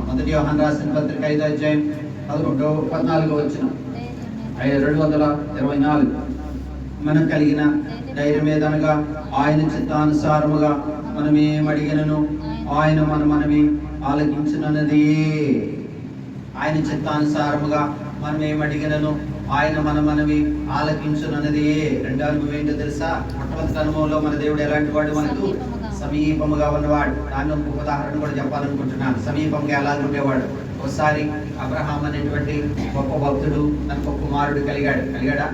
మొదటి యోహాన్ రాసిన పత్రిక ఐదు అధ్యాయం పదకొండు పద్నాలుగో వచ్చిన. ఐదు రెండు వందల ఇరవై నాలుగు. మనం కలిగిన ధైర్యం ఏదనగా ఆయన చిత్తానుసారముగా మనం అడిగినను ఆయన మన మనవి ఆలకించినది ఆయన చిత్తానుసారముగా మనం ఏం అడిగినను ఆయన మన మనవి ఆలకించునన్నది. రెండో అనుభవం ఏంటో తెలుసా? మొట్టమొదటి అనుభవంలో మన దేవుడు ఎలాంటి వాడు? మనకు సమీపముగా ఉన్నవాడు. దాన్ని ఒక ఉదాహరణ కూడా చెప్పాలనుకుంటున్నాను. సమీపంగా ఎలా ఉండేవాడు ఒకసారి అబ్రహాం అనేటువంటి గొప్ప భక్తుడు తనకు ఒక కుమారుడు కలిగాడు. కలిగాడా?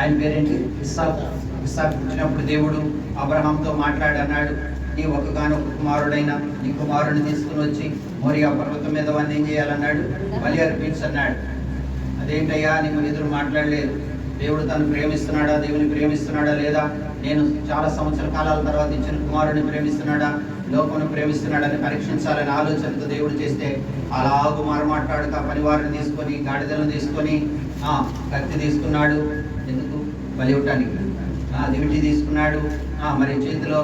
ఆయన పేరేంటి? ఇస్సాక్. ఇస్సాక్ పుట్టినప్పుడు దేవుడు అబ్రహాంతో మాట్లాడి అన్నాడు నీ ఒకగానొక కుమారుడైన నీ కుమారుడిని తీసుకుని వచ్చి మోరియా పర్వతం మీద వాడిని ఏం చేయాలన్నాడు? బలి అర్పించన్నాడు. అదేంటయ్యా? నీకు ఎదురు మాట్లాడలేదు. దేవుడు తను ప్రేమిస్తున్నాడా దేవుని ప్రేమిస్తున్నాడా లేదా? నేను చాలా సంవత్సర కాలాల తర్వాత ఇచ్చిన కుమారుడిని ప్రేమిస్తున్నాడా లోకమును ప్రేమిస్తున్నాడని పరీక్షించాలని ఆలోచనతో దేవుడు చేస్తే అలాగు మారు మాట్లాడుతా పనివారిని తీసుకొని గాడిదలను తీసుకొని కత్తి తీసుకున్నాడు. ఎందుకు? బలి ఇవ్వటానికి. ఆ దివిటి తీసుకున్నాడు. మరి చేతిలో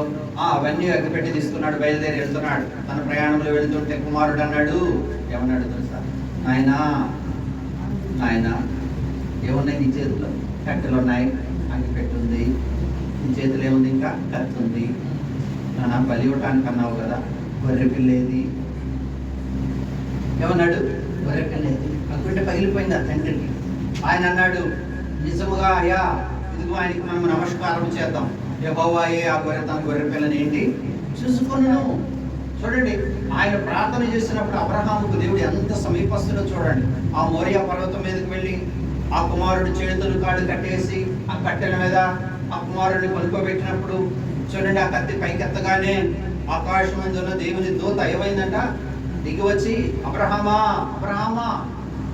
అవన్నీ ఎగ్గపెట్టి తీసుకున్నాడు బయలుదేరి వెళ్తున్నాడు. తన ప్రయాణంలో వెళ్తుంటే కుమారుడు అన్నాడు. ఏమన్నాడు తెలుసా? నాయనా నాయనా ఏమున్నాయి నీ చేతిలో? కట్టెలు ఉన్నాయి అగ్గి పెట్టుంది నీ చేతిలో ఏముంది ఇంకా? కత్తి ఉంది. నాన్న బలి ఇవ్వటానికి అన్నావు కదా గొర్రె పిల్లేది ఏమన్నాడు? గొర్రె పిల్లేది అగ్గుంటే పగిలిపోయింది ఆ తండ్రికి. ఆయన అన్నాడు నిజముగా అయ్యా ఇదిగో ఆయనకి మనం నమస్కారం చేద్దాం. యెహోవాయే ఆ గొర్రె తన గొర్రె పిల్లని ఏంటి? చూసుకున్నాను చూడండి ఆయన ప్రార్థన చేసినప్పుడు అబ్రహాముకు దేవుడు ఎంత సమీపస్తులో చూడండి. ఆ మోరియా పర్వతం మీదకి వెళ్ళి ఆ కుమారుడు చేతులు కాళ్ళు కట్టేసి ఆ కట్టెల మీద ఆ కుమారుడిని పలుకోబెట్టినప్పుడు చూడండి ఆ కత్తి పైకెత్తగానే ఆకాశం ఉన్న దేవుని దూత ఏమైందంట? దిగి వచ్చి అబ్రహమా అబ్రహమా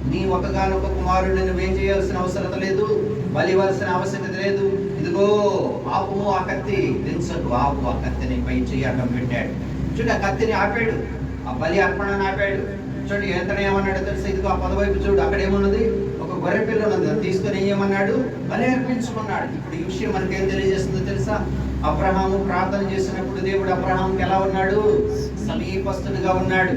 నీ ఒకగానొక కుమారుడిని నువ్వేం చేయాల్సిన అవసరం లేదు బలివలసిన ఆవశ్యకత లేదు. ఇదిగో ఆపుము ఆ కత్తి దించకు ఆపు ఆ కత్తిని పై చెయ్యి అడ్డం పెట్టాడు. చూడు ఆ కత్తిని ఆపాడు ఆ బలి అర్పణను ఆపాడు. చూడు ఎంత ఏమన్నాడు తెలుసు? ఇదిగో ఆ పదవైపు చూడు అక్కడ ఏమున్నది గొర్రె పిల్ల తీసుకొని ఏం బలి అర్పించమన్నాడు ఇప్పుడు ఈ విషయం మనకి ఏం తెలియజేస్తుందో తెలుసా? అబ్రహాము ప్రార్థన చేసినప్పుడు దేవుడు అబ్రహాంకి ఎలా ఉన్నాడు? సమీపస్తునిగా ఉన్నాడు.